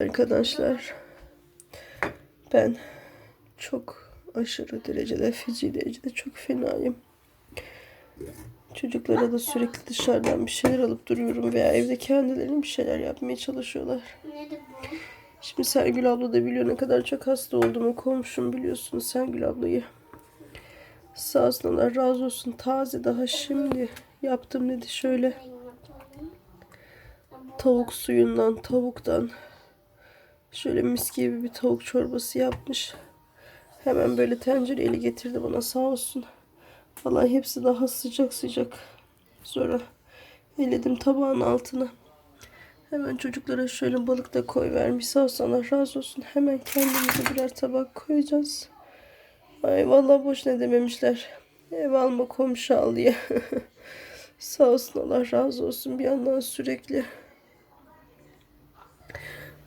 Arkadaşlar ben çok aşırı derecede feci derecede çok fenayım. Çocuklara da sürekli dışarıdan bir şeyler alıp duruyorum veya evde kendilerine bir şeyler yapmaya çalışıyorlar. Şimdi Sergül abla da biliyor ne kadar çok hasta olduğumu komşum biliyorsunuz Sergül ablayı. Sağ olsun Allah razı olsun taze daha şimdi yaptım dedi şöyle tavuk suyundan tavuktan şöyle mis gibi bir tavuk çorbası yapmış. Hemen böyle tencereyle getirdi bana sağ olsun. Vallahi hepsi daha sıcak sıcak. Sonra eledim tabağın altına. Hemen çocuklara şöyle balık da koy vermiş. Sağ olsun Allah razı olsun. Hemen kendimize birer tabak koyacağız. Ay vallahi boş ne dememişler. Ev alma komşu al diye. Sağ olsun Allah razı olsun bir yandan sürekli.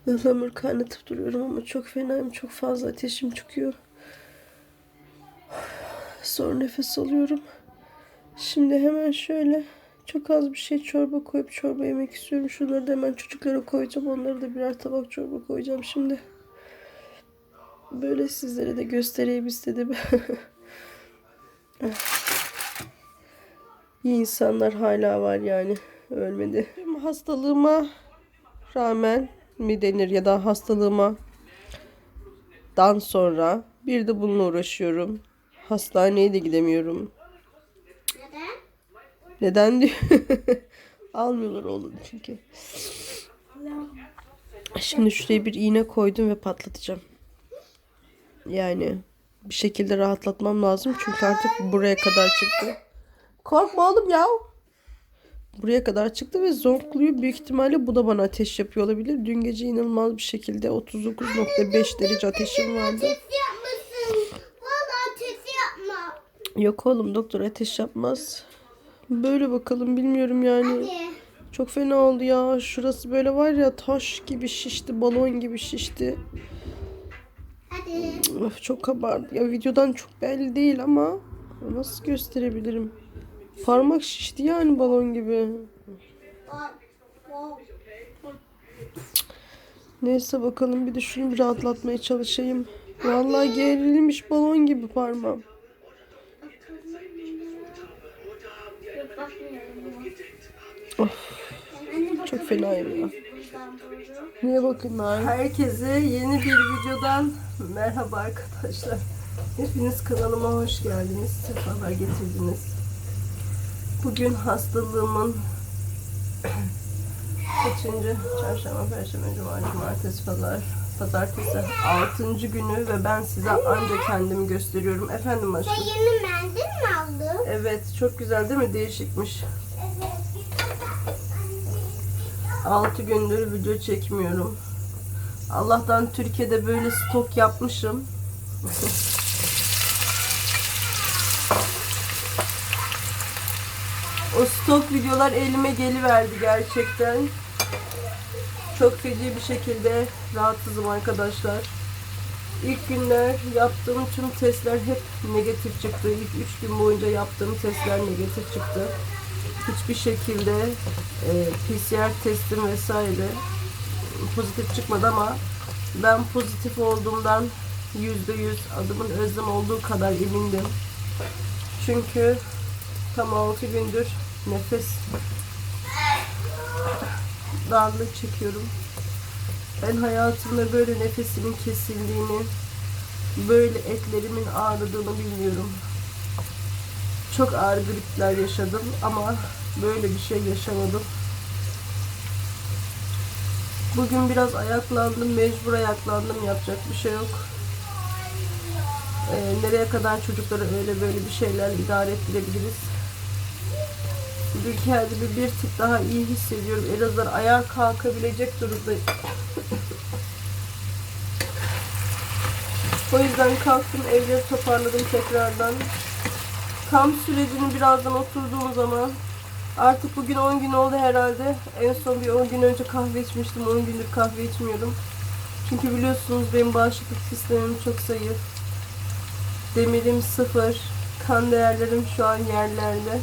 Ihlamur kaynatıp duruyorum ama çok fenayım. Çok fazla ateşim çıkıyor. Sonra nefes alıyorum. Şimdi hemen şöyle çok az bir şey çorba koyup çorba yemek istiyorum. Şunları da hemen çocuklara koyacağım. Onlara da birer tabak çorba koyacağım şimdi. Böyle sizlere de göstereyim istedim. İyi insanlar hala var yani. Ölmedi. Benim hastalığıma rağmen mi denir ya da hastalığıma dan sonra bir de bununla uğraşıyorum. Hastaneye de gidemiyorum. Neden? Neden diyor. Almıyorlar oğlum çünkü. Şimdi şuraya bir iğne koydum ve patlatacağım. Yani bir şekilde rahatlatmam lazım çünkü artık buraya kadar çıktı. Korkma oğlum ya. Buraya kadar çıktı ve zonkluyor. Büyük ihtimalle bu da bana ateş yapıyor olabilir. Dün gece inanılmaz bir şekilde 39.5 derece ateşim vardı. Yok oğlum doktor ateş yapmaz. Böyle bakalım bilmiyorum yani. Hadi. Çok fena oldu ya. Şurası böyle var ya taş gibi şişti, balon gibi şişti. Hadi. Of, çok kabardı. Ya videodan çok belli değil ama nasıl gösterebilirim? Parmak şişti yani balon gibi. Neyse bakalım bir de şunu bir rahatlatmaya çalışayım. Vallahi gerilmiş balon gibi parmağım. Of, çok fenayım ya. Niye bakın Herkese yeni bir videodan merhaba arkadaşlar. Hepiniz kanalıma hoş geldiniz. Sefalar getirdiniz. Bugün hastalığımın kaçıncı? Çarşamba, Perşembe, Cuma, Cumartesi, Pazar, Pazartesi 6. günü ve ben size anca kendimi gösteriyorum. Efendim aşkım. Yeni mendil mi aldın? Evet, çok güzel değil mi? Değişikmiş. Evet. 6 gündür video çekmiyorum. Allah'tan Türkiye'de böyle stok yapmışım. o stok videolar elime geliverdi gerçekten. Çok feci bir şekilde rahatsızım arkadaşlar. İlk günler yaptığım tüm testler hep negatif çıktı. İlk 3 gün boyunca yaptığım testler negatif çıktı hiçbir şekilde e, PCR testim vesaire pozitif çıkmadı ama ben pozitif olduğumdan yüzde yüz adımın özlem olduğu kadar emindim. Çünkü tam 6 gündür nefes darlık çekiyorum. Ben hayatımda böyle nefesimin kesildiğini, böyle etlerimin ağrıdığını bilmiyorum. Çok ağır gripler yaşadım ama böyle bir şey yaşamadım. Bugün biraz ayaklandım, mecbur ayaklandım. Yapacak bir şey yok. Ee, nereye kadar çocukları öyle böyle bir şeylerle idare ettirebiliriz? Bugün kendimi bir tık daha iyi hissediyorum. En azından ayağa kalkabilecek durumdayım. o yüzden kalktım, evleri toparladım tekrardan tam sürecini birazdan oturduğum zaman artık bugün 10 gün oldu herhalde. En son bir 10 gün önce kahve içmiştim. 10 gündür kahve içmiyorum. Çünkü biliyorsunuz benim bağışıklık sistemim çok zayıf. Demirim sıfır. Kan değerlerim şu an yerlerde.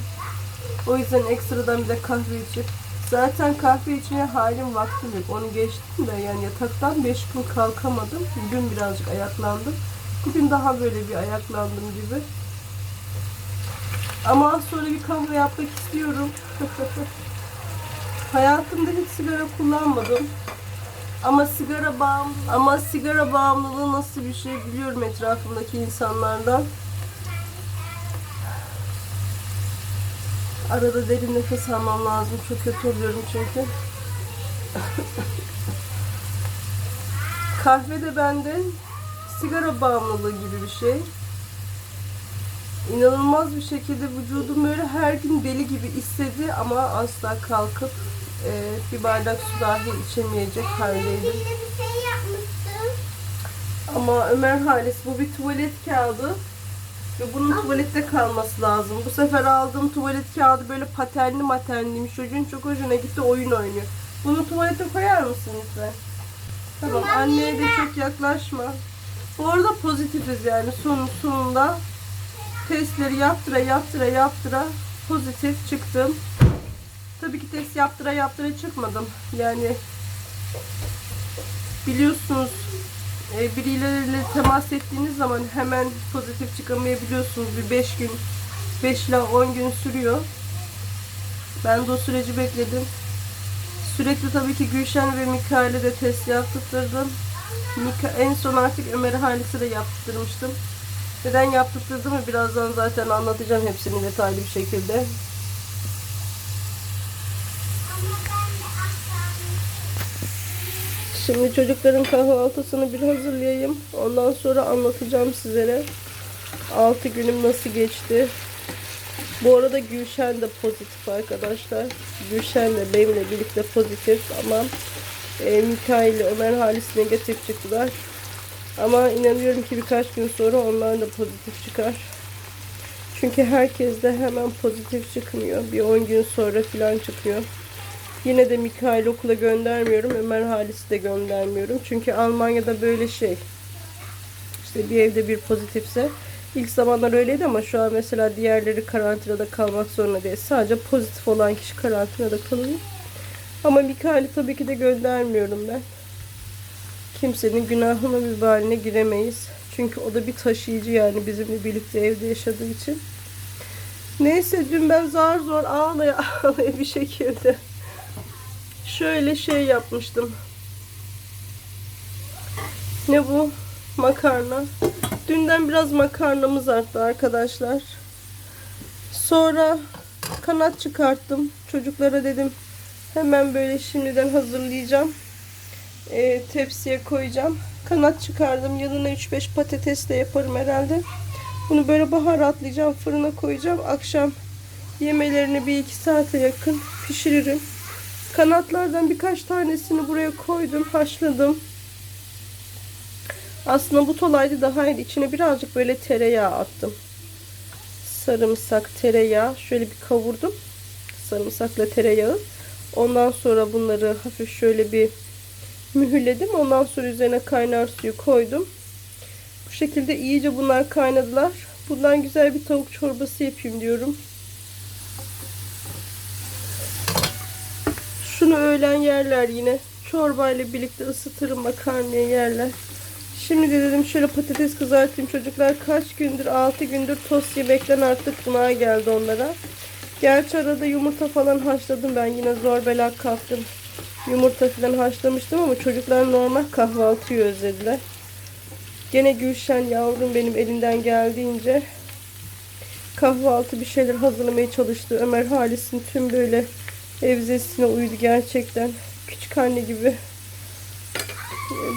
O yüzden ekstradan bir de kahve içip Zaten kahve içmeye halim vaktim yok. Onu geçtim de yani yataktan 5 gün kalkamadım. Dün birazcık ayaklandım. Bugün daha böyle bir ayaklandım gibi. Ama sonra bir kahve yapmak istiyorum. Hayatımda hiç sigara kullanmadım. Ama sigara bağımlı ama sigara bağımlılığı nasıl bir şey biliyorum etrafımdaki insanlardan. Arada derin nefes almam lazım. Çok kötü oluyorum çünkü. Kahve de bende sigara bağımlılığı gibi bir şey. İnanılmaz bir şekilde vücudum böyle her gün deli gibi istedi ama asla kalkıp e, bir bardak su dahi içemeyecek haldeydim. Şey. Ama Ömer Halis bu bir tuvalet kağıdı ve bunun tuvalette kalması lazım. Bu sefer aldığım tuvalet kağıdı böyle patenli matenliymiş. Çocuğun çok hoşuna gitti oyun oynuyor. Bunu tuvalete koyar mısın lütfen? Tamam anneye de yine. çok yaklaşma. Bu arada pozitifiz yani son, sonunda testleri yaptıra yaptıra yaptıra pozitif çıktım. Tabii ki test yaptıra yaptıra çıkmadım. Yani biliyorsunuz e, birileriyle temas ettiğiniz zaman hemen pozitif çıkamayabiliyorsunuz. Bir 5 gün, 5 ila 10 gün sürüyor. Ben de o süreci bekledim. Sürekli tabii ki Gülşen ve Mikail'e de test yaptırdım. Mika, en son artık Ömer Halis'e de yaptırmıştım. Neden yaptırdığımı birazdan zaten anlatacağım hepsini detaylı bir şekilde. Şimdi çocukların kahvaltısını bir hazırlayayım. Ondan sonra anlatacağım sizlere. 6 günüm nasıl geçti. Bu arada Gülşen de pozitif arkadaşlar. Gülşen de benimle birlikte pozitif ama e, Mikail ile Ömer Halis negatif çıktılar. Ama inanıyorum ki birkaç gün sonra onlar da pozitif çıkar. Çünkü herkes de hemen pozitif çıkmıyor. Bir 10 gün sonra falan çıkıyor. Yine de Mikail okula göndermiyorum. Ömer Halis'i de göndermiyorum. Çünkü Almanya'da böyle şey. İşte bir evde bir pozitifse. ilk zamanlar öyleydi ama şu an mesela diğerleri karantinada kalmak zorunda değil. Sadece pozitif olan kişi karantinada kalıyor. Ama Mikail'i tabii ki de göndermiyorum ben. Kimsenin günahına bir haline giremeyiz. Çünkü o da bir taşıyıcı yani bizimle birlikte evde yaşadığı için. Neyse dün ben zar zor ağlaya ağlaya bir şekilde şöyle şey yapmıştım. Ne bu? Makarna. Dünden biraz makarnamız arttı arkadaşlar. Sonra kanat çıkarttım. Çocuklara dedim hemen böyle şimdiden hazırlayacağım. Ee, tepsiye koyacağım. Kanat çıkardım. Yanına 3-5 patates de yaparım herhalde. Bunu böyle baharatlayacağım. Fırına koyacağım. Akşam yemelerini bir iki saate yakın pişiririm. Kanatlardan birkaç tanesini buraya koydum, haşladım. Aslında bu olaydı daha iyi. İçine birazcık böyle tereyağı attım. Sarımsak, tereyağı. Şöyle bir kavurdum. Sarımsakla tereyağı. Ondan sonra bunları hafif şöyle bir mühürledim. Ondan sonra üzerine kaynar suyu koydum. Bu şekilde iyice bunlar kaynadılar. Bundan güzel bir tavuk çorbası yapayım diyorum. Şunu öğlen yerler yine. Çorbayla birlikte ısıtırım makarnayı yerler. Şimdi de dedim şöyle patates kızartayım. Çocuklar kaç gündür 6 gündür tost yemekten artık gına geldi onlara. Gerçi arada yumurta falan haşladım ben yine zor bela kalktım. Yumurta falan haşlamıştım ama çocuklar normal kahvaltıyı özlediler. Gene Gülşen yavrum benim elinden geldiğince kahvaltı bir şeyler hazırlamaya çalıştı. Ömer Halis'in tüm böyle evzesine uydu gerçekten. Küçük anne gibi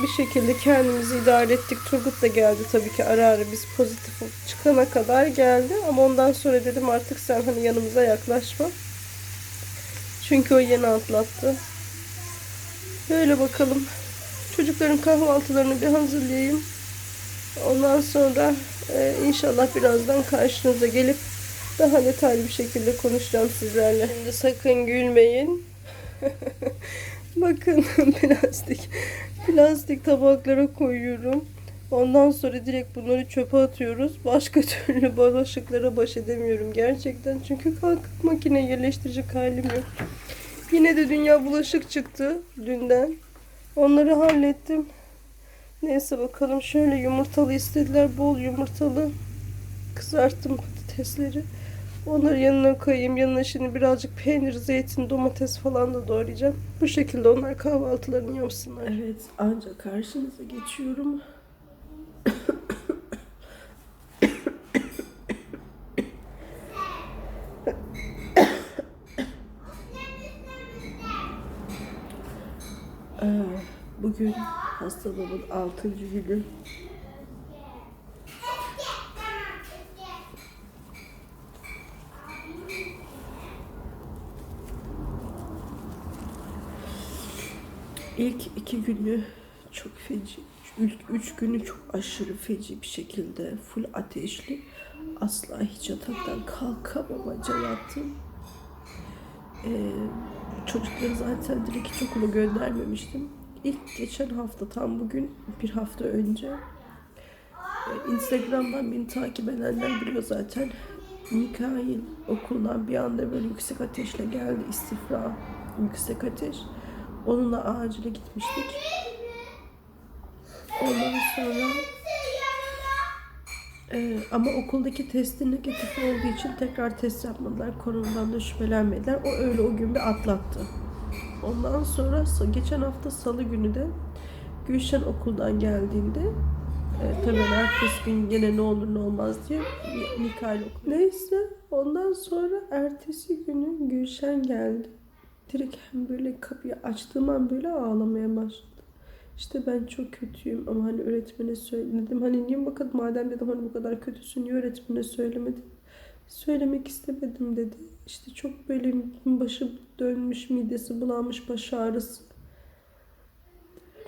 bir şekilde kendimizi idare ettik. Turgut da geldi tabii ki ara ara biz pozitif çıkana kadar geldi. Ama ondan sonra dedim artık sen hani yanımıza yaklaşma. Çünkü o yeni atlattı. Böyle bakalım. Çocukların kahvaltılarını bir hazırlayayım. Ondan sonra e, inşallah birazdan karşınıza gelip daha detaylı bir şekilde konuşacağım sizlerle. Şimdi sakın gülmeyin. Bakın plastik plastik tabaklara koyuyorum. Ondan sonra direkt bunları çöpe atıyoruz. Başka türlü bulaşıklara baş edemiyorum gerçekten. Çünkü kalkıp makine yerleştirecek halim yok. Yine de dünya bulaşık çıktı dünden. Onları hallettim. Neyse bakalım şöyle yumurtalı istediler. Bol yumurtalı. Kızarttım patatesleri. Onları yanına koyayım. Yanına şimdi birazcık peynir, zeytin, domates falan da doğrayacağım. Bu şekilde onlar kahvaltılarını yapsınlar. Evet ancak karşınıza geçiyorum. Ee, Bugün hastalığımın 6. günü. İlk iki günü çok feci. İlk üç günü çok aşırı feci bir şekilde full ateşli. Asla hiç yataktan kalkamamaca yattım. Ee, çocukları zaten direkt hiç okula göndermemiştim. İlk geçen hafta tam bugün bir hafta önce e, Instagram'dan beni takip edenler biliyor zaten. Mikail okuldan bir anda böyle yüksek ateşle geldi istifra yüksek ateş. Onunla acile gitmiştik. Ondan sonra ee, ama okuldaki testi negatif olduğu için tekrar test yapmadılar. Koronadan da şüphelenmediler. O öyle o gün bir atlattı. Ondan sonra geçen hafta salı günü de Gülşen okuldan geldiğinde e, tabii ertesi gün yine ne olur ne olmaz diye Mi- Mikail okul. Neyse ondan sonra ertesi günü Gülşen geldi. Direkt hem böyle kapıyı açtığım an böyle ağlamaya başladı. İşte ben çok kötüyüm ama hani öğretmene söyledim. Hani niye bu kadar madem dedim hani bu kadar kötüsün niye öğretmene söylemedin? Söylemek istemedim dedi. İşte çok böyle başı dönmüş, midesi bulanmış, baş ağrısı.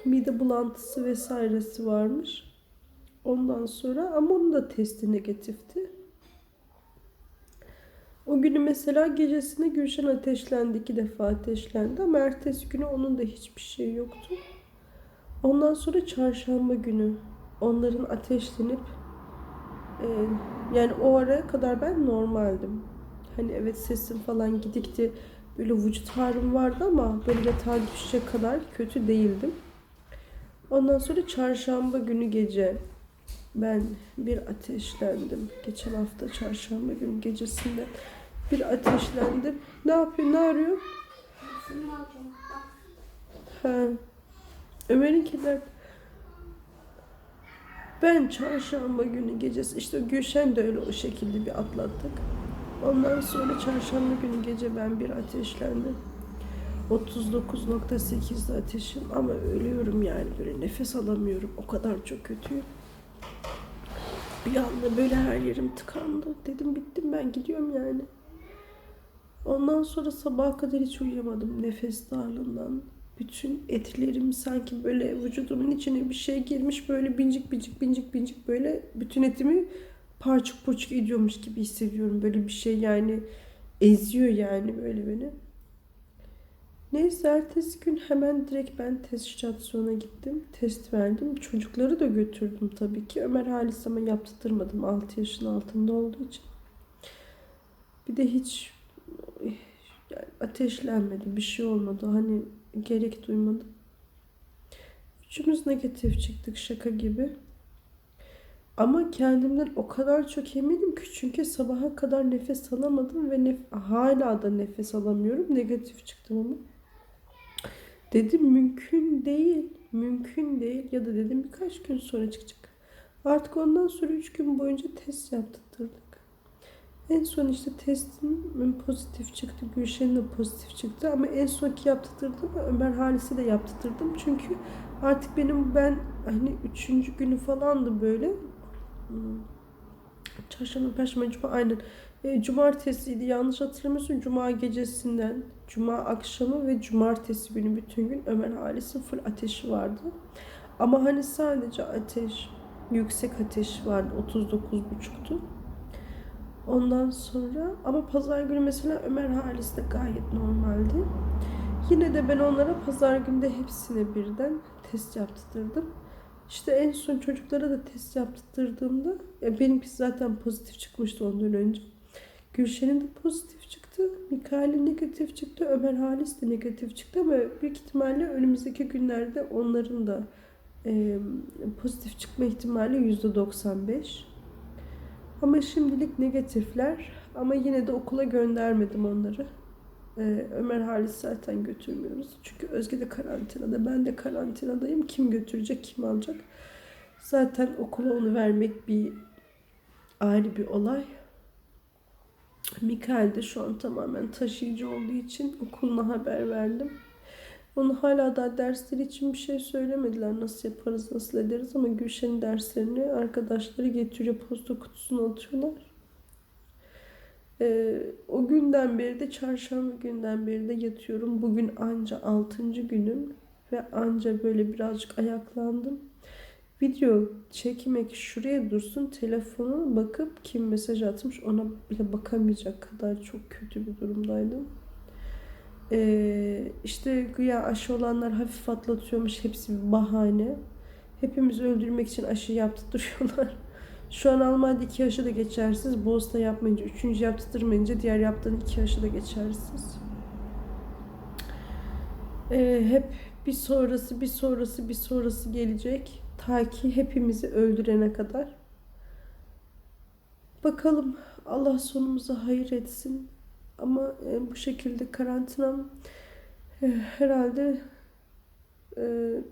Mide bulantısı vesairesi varmış. Ondan sonra ama onun da testi negatifti. O günü mesela gecesinde Gülşen ateşlendi. iki defa ateşlendi ama ertesi günü onun da hiçbir şey yoktu. Ondan sonra çarşamba günü onların ateşlenip e, yani o araya kadar ben normaldim. Hani evet sesim falan gidikti. Böyle vücut ağrım vardı ama böyle yatağa düşecek kadar kötü değildim. Ondan sonra çarşamba günü gece ben bir ateşlendim. Geçen hafta çarşamba günü gecesinde bir ateşlendim. Ne yapıyor? Ne arıyor? Ha. Ömer'inkiler ben çarşamba günü gecesi işte Gülşen de öyle o şekilde bir atlattık. Ondan sonra çarşamba günü gece ben bir ateşlendim. 39.8'de ateşim ama ölüyorum yani böyle nefes alamıyorum. O kadar çok kötüyüm. Bir anda böyle her yerim tıkandı. Dedim bittim ben gidiyorum yani. Ondan sonra sabaha kadar hiç uyuyamadım nefes darlığından. Bütün etlerim sanki böyle vücudumun içine bir şey girmiş böyle bincik bincik bincik bincik böyle bütün etimi parçık parçık ediyormuş gibi hissediyorum. Böyle bir şey yani eziyor yani böyle beni. Neyse ertesi gün hemen direkt ben test istasyonuna gittim. Test verdim. Çocukları da götürdüm tabii ki. Ömer Halis ama yaptırmadım 6 yaşın altında olduğu için. Bir de hiç yani ateşlenmedi. Bir şey olmadı. Hani gerek duymadım. Üçümüz negatif çıktık şaka gibi. Ama kendimden o kadar çok eminim ki çünkü sabaha kadar nefes alamadım ve nef- hala da nefes alamıyorum. Negatif çıktım ama. Dedim mümkün değil. Mümkün değil. Ya da dedim birkaç gün sonra çıkacak. Artık ondan sonra üç gün boyunca test yaptırdık. En son işte testim pozitif çıktı. Gülşen'in de pozitif çıktı. Ama en sonki yaptırdım Ömer Halis'e de yaptırdım. Çünkü artık benim ben hani üçüncü günü falandı böyle. Çarşamba, Perşembe, Cuma aynen. E, cumartesiydi yanlış hatırlamıyorsun. Cuma gecesinden, Cuma akşamı ve Cumartesi günü bütün gün Ömer Halis'in full ateşi vardı. Ama hani sadece ateş, yüksek ateş vardı. 39,5'tu. Ondan sonra ama pazar günü mesela Ömer Halis de gayet normaldi. Yine de ben onlara pazar günde hepsine birden test yaptırdım. İşte en son çocuklara da test yaptırdığımda ya benimki zaten pozitif çıkmıştı ondan önce. Gülşen'in de pozitif çıktı. çıktı. Mikail negatif çıktı. Ömer Halis de negatif çıktı ama büyük ihtimalle önümüzdeki günlerde onların da e, pozitif çıkma ihtimali %95. Ama şimdilik negatifler. Ama yine de okula göndermedim onları. Ee, Ömer Halis zaten götürmüyoruz. Çünkü Özge de karantinada. Ben de karantinadayım. Kim götürecek, kim alacak? Zaten okula onu vermek bir ayrı bir olay. Mikael de şu an tamamen taşıyıcı olduğu için okuluna haber verdim. Onu hala daha dersleri için bir şey söylemediler. Nasıl yaparız, nasıl ederiz ama Gülşen'in derslerini arkadaşları getiriyor. Posta kutusuna atıyorlar. Ee, o günden beri de çarşamba günden beri de yatıyorum. Bugün anca 6. günüm ve anca böyle birazcık ayaklandım. Video çekmek şuraya dursun telefonu bakıp kim mesaj atmış ona bile bakamayacak kadar çok kötü bir durumdaydım. Ee, işte güya aşı olanlar hafif atlatıyormuş hepsi bir bahane. Hepimizi öldürmek için aşı yaptırıyorlar. Şu an Almanya'da iki aşı da geçersiz. Bosna yapmayınca, üçüncü yaptırmayınca diğer yaptığın iki aşı da geçersiz. Ee, hep bir sonrası, bir sonrası, bir sonrası gelecek. Ta ki hepimizi öldürene kadar. Bakalım Allah sonumuzu hayır etsin. Ama e, bu şekilde karantinam e, herhalde e,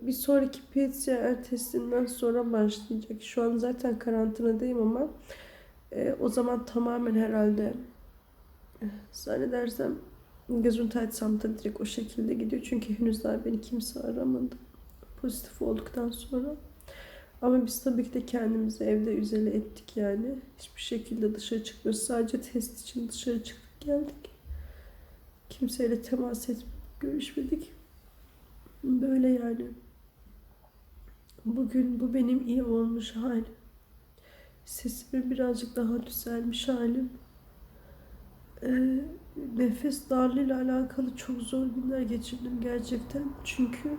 bir sonraki PCR testinden sonra başlayacak. Şu an zaten karantinadayım ama e, o zaman tamamen herhalde e, zannedersem Gesundheitsamt'a direkt o şekilde gidiyor. Çünkü henüz daha beni kimse aramadı. Pozitif olduktan sonra. Ama biz tabii ki de kendimizi evde üzele ettik yani. Hiçbir şekilde dışarı çıkmıyoruz. Sadece test için dışarı çıktık geldik. Kimseyle temas etmedik, görüşmedik. Böyle yani. Bugün bu benim iyi olmuş halim. Sesimin birazcık daha düzelmiş halim. Ee, nefes darlığıyla alakalı çok zor günler geçirdim gerçekten. Çünkü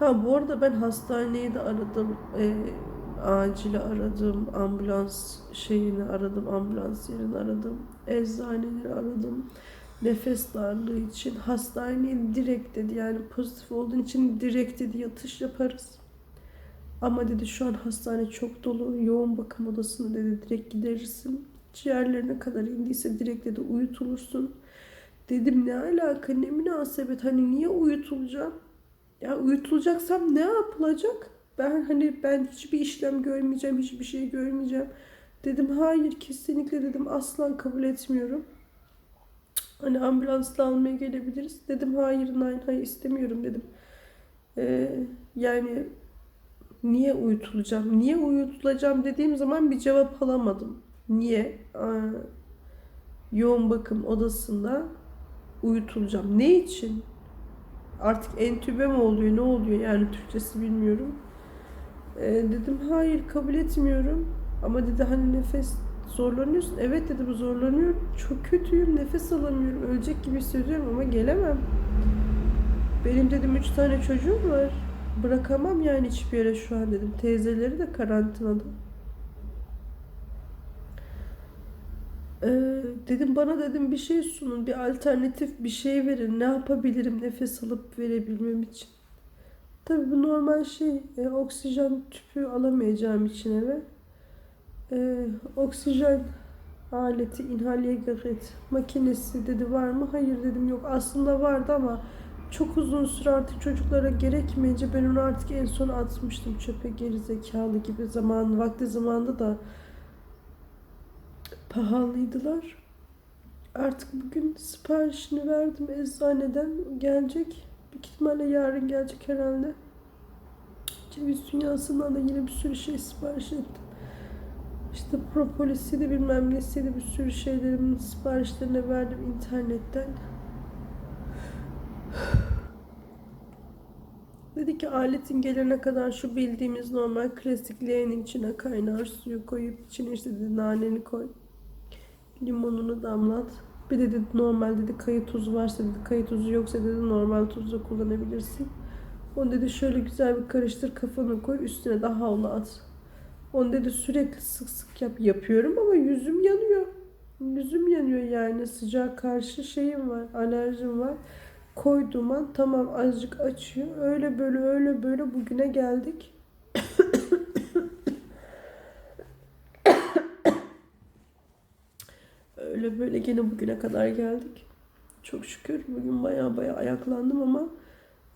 ha bu arada ben hastaneyi de aradım. Ee, acili aradım. Ambulans şeyini aradım. Ambulans yerini aradım. Eczaneleri aradım nefes darlığı için hastaneye direkt dedi yani pozitif olduğun için direkt dedi yatış yaparız. Ama dedi şu an hastane çok dolu yoğun bakım odasına dedi direkt giderirsin. Ciğerlerine kadar indiyse direkt dedi uyutulursun. Dedim ne alaka ne münasebet hani niye uyutulacağım? Ya uyutulacaksam ne yapılacak? Ben hani ben hiçbir işlem görmeyeceğim, hiçbir şey görmeyeceğim. Dedim hayır kesinlikle dedim asla kabul etmiyorum. Hani ambulansla almaya gelebiliriz. Dedim hayır hayır hayır istemiyorum dedim. Ee, yani niye uyutulacağım? Niye uyutulacağım dediğim zaman bir cevap alamadım. Niye? Aa, yoğun bakım odasında uyutulacağım. Ne için? Artık entübe mi oluyor? Ne oluyor? Yani Türkçesi bilmiyorum. Ee, dedim hayır kabul etmiyorum. Ama dedi hani nefes Zorlanıyorsun. Evet dedim zorlanıyorum. Çok kötüyüm. Nefes alamıyorum. Ölecek gibi hissediyorum ama gelemem. Benim dedim üç tane çocuğum var. Bırakamam yani hiçbir yere şu an dedim. Teyzeleri de karantinada. Ee, dedim bana dedim bir şey sunun. Bir alternatif bir şey verin. Ne yapabilirim nefes alıp verebilmem için. Tabii bu normal şey. E, oksijen tüpü alamayacağım için eve. Ee, oksijen aleti, inhalye gerät makinesi dedi var mı? Hayır dedim yok. Aslında vardı ama çok uzun süre artık çocuklara gerekmeyince ben onu artık en son atmıştım çöpe geri zekalı gibi zaman vakti zamanda da pahalıydılar. Artık bugün siparişini verdim eczaneden gelecek. Büyük ihtimalle yarın gelecek herhalde. Ceviz dünyasından da yine bir sürü şey sipariş ettim. İşte propolisiydi bilmem nesiydi bir sürü şeylerimin siparişlerini verdim internetten. Dedi ki aletin gelene kadar şu bildiğimiz normal klasik leğenin içine kaynar suyu koyup içine işte dedi naneni koy. Limonunu damlat. Bir de dedi normal dedi kayı tuzu varsa dedi kayı tuzu yoksa dedi normal tuzu da kullanabilirsin. Onu dedi şöyle güzel bir karıştır kafana koy üstüne de havlu at. Onu dedi sürekli sık sık yap yapıyorum ama yüzüm yanıyor. Yüzüm yanıyor yani sıcak karşı şeyim var, alerjim var. Koyduğum an tamam azıcık açıyor. Öyle böyle öyle böyle bugüne geldik. Öyle böyle gene bugüne kadar geldik. Çok şükür bugün baya baya ayaklandım ama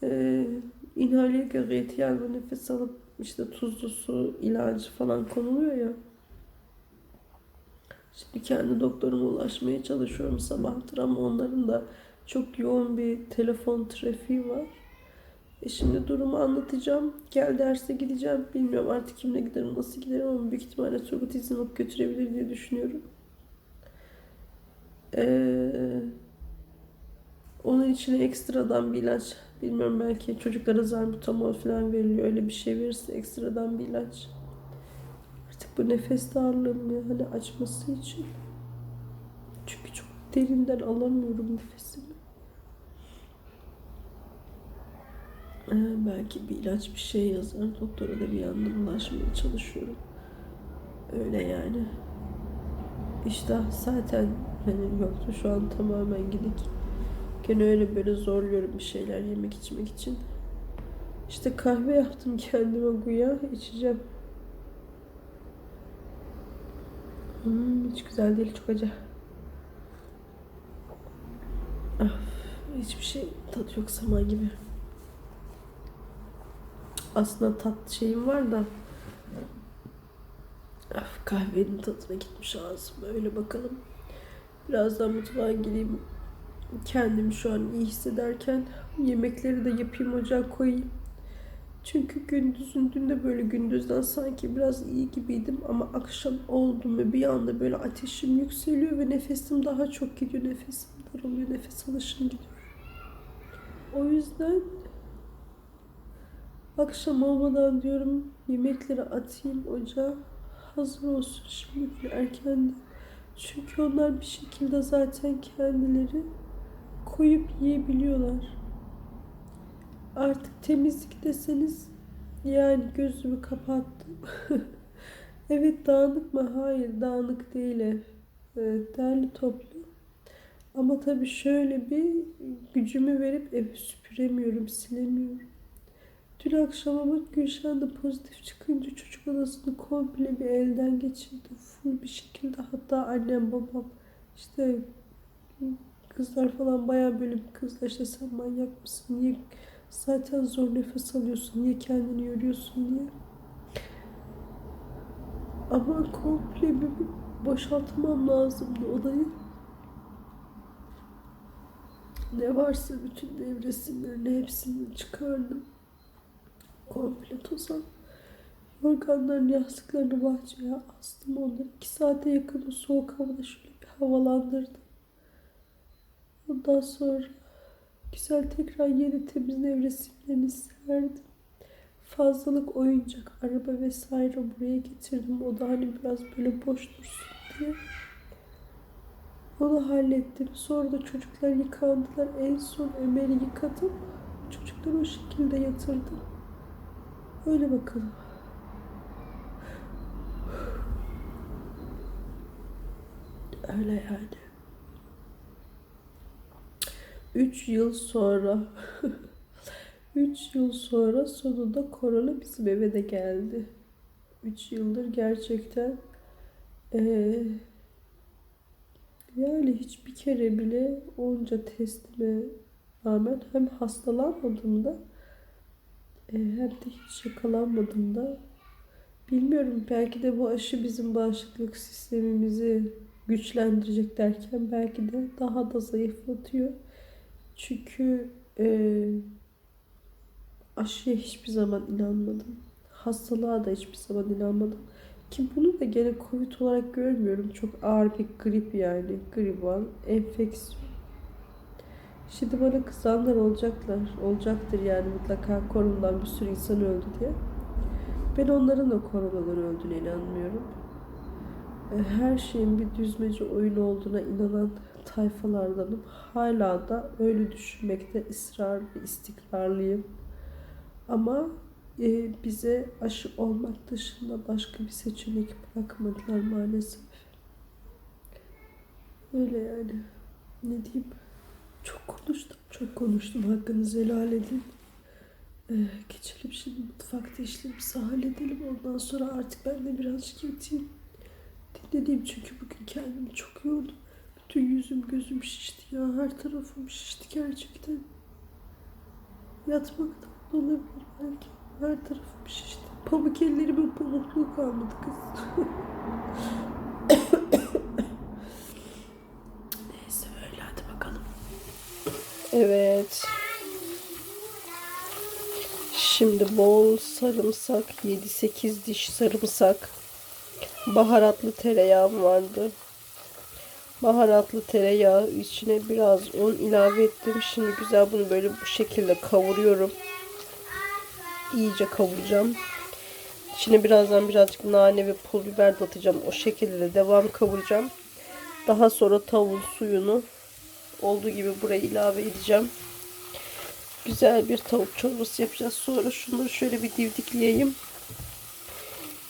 e, inhale gereti yani bu nefes alıp işte tuzlu su, ilacı falan konuluyor ya. Şimdi kendi doktoruma ulaşmaya çalışıyorum sabahtır ama onların da çok yoğun bir telefon trafiği var. E şimdi durumu anlatacağım. Gel derse gideceğim. Bilmiyorum artık kimle giderim, nasıl giderim ama büyük ihtimalle Turgut izin alıp götürebilir diye düşünüyorum. Ee, onun içine ekstradan bir ilaç. Bilmiyorum belki çocuklara zarbutamol falan veriliyor. Öyle bir şey verirse ekstradan bir ilaç. Artık bu nefes darlığımı hani açması için. Çünkü çok derinden alamıyorum nefesimi. Ee, belki bir ilaç bir şey yazar. Doktora da bir yandan ulaşmaya çalışıyorum. Öyle yani. İştah zaten hani yoktu. Şu an tamamen gidik. Gene öyle böyle zorluyorum bir şeyler yemek içmek için. İşte kahve yaptım kendime güya içeceğim. Hmm, hiç güzel değil çok acı. Ah, hiçbir şey tadı yok saman gibi. Aslında tat şeyim var da ah, kahvenin tadına gitmiş ağzım. Öyle bakalım. Birazdan mutfağa gireyim. Kendimi şu an iyi hissederken yemekleri de yapayım ocağa koyayım. Çünkü gündüzün dün de böyle gündüzden sanki biraz iyi gibiydim ama akşam oldum ve bir anda böyle ateşim yükseliyor ve nefesim daha çok gidiyor. Nefesim daralıyor, nefes alışım gidiyor. O yüzden akşam olmadan diyorum yemekleri atayım ocağa hazır olsun şimdi erken. Çünkü onlar bir şekilde zaten kendileri koyup yiyebiliyorlar. Artık temizlik deseniz yani gözümü kapattım. evet dağınık mı? Hayır dağınık değil ev. Evet, derli toplu. Ama tabii şöyle bir gücümü verip evi süpüremiyorum, silemiyorum. Dün akşam ama Gülşen de pozitif çıkınca çocuk odasını komple bir elden geçirdi. Full bir şekilde hatta annem babam işte kızlar falan bayağı böyle bir kızlar işte sen manyak mısın niye zaten zor nefes alıyorsun niye kendini yoruyorsun diye. Ama komple bir, boşaltmam lazımdı odayı. Ne varsa bütün nevresimlerini hepsini çıkardım. Komple tozan. Yorganların yastıklarını bahçeye astım onları. iki saate yakın o soğuk havada şöyle bir havalandırdım. Ondan sonra güzel tekrar yeni temiz nevresimlerini serdim. Fazlalık oyuncak, araba vesaire buraya getirdim. O da hani biraz böyle boş dursun diye. Onu hallettim. Sonra da çocuklar yıkandılar. En son Ömer'i yıkadım. Çocukları o şekilde yatırdım. Öyle bakalım. Öyle yani. Üç yıl sonra üç yıl sonra sonunda korona bizim eve de geldi. Üç yıldır gerçekten eee, yani hiçbir kere bile onca testime rağmen hem hastalanmadım da e, hem de hiç yakalanmadım da bilmiyorum belki de bu aşı bizim bağışıklık sistemimizi güçlendirecek derken belki de daha da zayıflatıyor. Çünkü e, aşıya hiçbir zaman inanmadım. Hastalığa da hiçbir zaman inanmadım. Ki bunu da gene Covid olarak görmüyorum. Çok ağır bir grip yani. Gribal, enfeksiyon. Şimdi bana kızanlar olacaklar. Olacaktır yani mutlaka koronadan bir sürü insan öldü diye. Ben onların da koronadan öldüğüne inanmıyorum. E, Her şeyin bir düzmece oyun olduğuna inanan tayfalardanım. Hala da öyle düşünmekte ısrar ve istikrarlıyım. Ama e, bize aşı olmak dışında başka bir seçenek bırakmadılar maalesef. Öyle yani. Ne diyeyim? Çok konuştum. Çok konuştum. Hakkınızı helal edin. Ee, geçelim şimdi mutfakta işlerimizi halledelim. Ondan sonra artık ben de birazcık yatayım. Dinleneyim çünkü bugün kendimi çok yordum. Bütün yüzüm gözüm şişti ya. Her tarafım şişti gerçekten. Yatmaktan olabilir belki. Her tarafım şişti. Pamuk ellerimin pamukluğu kalmadı kız. Neyse öyle hadi bakalım. Evet. Şimdi bol sarımsak, 7-8 diş sarımsak, baharatlı tereyağım vardı. Baharatlı tereyağı içine biraz un ilave ettim. Şimdi güzel bunu böyle bu şekilde kavuruyorum. İyice kavuracağım. İçine birazdan birazcık nane ve pul biber de atacağım. O şekilde de devam kavuracağım. Daha sonra tavuğun suyunu olduğu gibi buraya ilave edeceğim. Güzel bir tavuk çorbası yapacağız. Sonra şunları şöyle bir divdikleyeyim.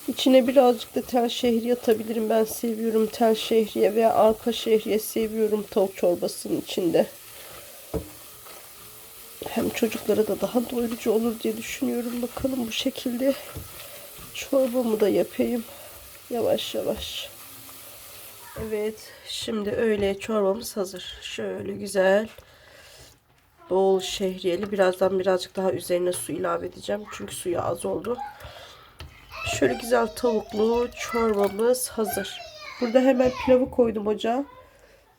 İçine birazcık da tel şehriye atabilirim. Ben seviyorum tel şehriye veya arka şehriye seviyorum tavuk çorbasının içinde. Hem çocuklara da daha doyurucu olur diye düşünüyorum. Bakalım bu şekilde çorbamı da yapayım. Yavaş yavaş. Evet, şimdi öğle çorbamız hazır. Şöyle güzel, bol şehriyeli. Birazdan birazcık daha üzerine su ilave edeceğim. Çünkü suyu az oldu. Şöyle güzel tavuklu çorbamız hazır. Burada hemen pilavı koydum ocağa.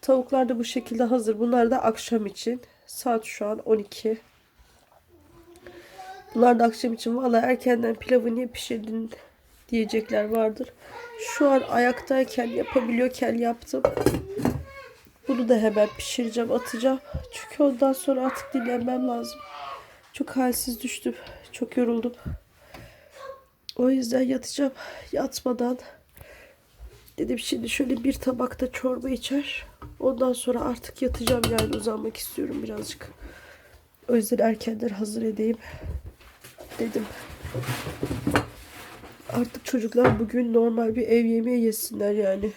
Tavuklar da bu şekilde hazır. Bunlar da akşam için. Saat şu an 12. Bunlar da akşam için. Valla erkenden pilavı niye pişirdin diyecekler vardır. Şu an ayaktayken yapabiliyorken yaptım. Bunu da hemen pişireceğim, atacağım. Çünkü ondan sonra artık dinlenmem lazım. Çok halsiz düştüm. Çok yoruldum. O yüzden yatacağım. Yatmadan dedim şimdi şöyle bir tabakta çorba içer. Ondan sonra artık yatacağım yani uzanmak istiyorum birazcık. O yüzden erkenden hazır edeyim dedim. Artık çocuklar bugün normal bir ev yemeği yesinler yani.